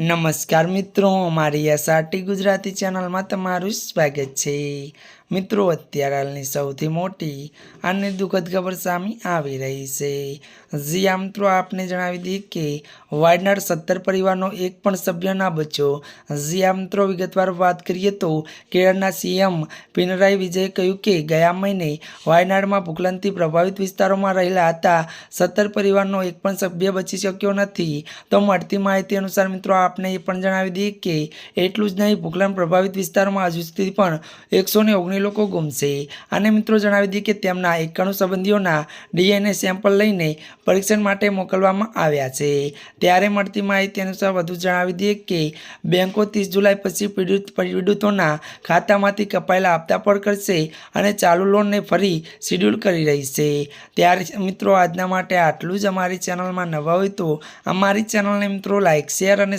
નમસ્કાર મિત્રો, અમારી એસઆરટી ગુજરાતી ચેનલમાં તમારું સ્વાગત છે. મિત્રો, અત્યારે હાલની સૌથી મોટી અને દુઃખદ ખબર સામે આવી રહી છે. જી મિત્રો, આપને જણાવી દઈએ કે વાયનાડ સત્તર પરિવારનો એક પણ સભ્ય ના બચ્યો. જી મિત્રો, વિગતવાર વાત કરીએ તો કેરળના સીએમ પિનરાઈ વિજયે કહ્યું કે ગયા મહિને વાયનાડમાં ભૂકલનથી પ્રભાવિત વિસ્તારોમાં રહેલા હતા. સત્તર પરિવારનો એક પણ સભ્ય બચી શક્યો નથી. તો મળતી માહિતી અનુસાર, મિત્રો આપને એ પણ જણાવી દઈએ કે એટલું જ નહીં ભૂકલન પ્રભાવિત વિસ્તારોમાં હજુ સુધી પણ એકસો ને ઓગણીસ લોકો ગુમ છે અને મિત્રો જણાવી દઈએ કે તેમના એકાણું સંબંધીઓના ડીએનએ સેમ્પલ લઈને પરીક્ષણ માટે મોકલવામાં આવ્યા છે. ત્યારે મળતી માહિતી અનુસાર વધુ જણાવી દઈએ કે બેંકો ત્રીસ જુલાઈ પછી પીડિત પીડિતોના ખાતામાંથી કપાયેલા હપ્તા પર કરશે અને ચાલુ લોનને ફરી શેડ્યુલ કરી રહી છે. ત્યારે મિત્રો આજના માટે આટલું જ. અમારી ચેનલમાં નવા હોય તો અમારી ચેનલને મિત્રો લાઇક શેર અને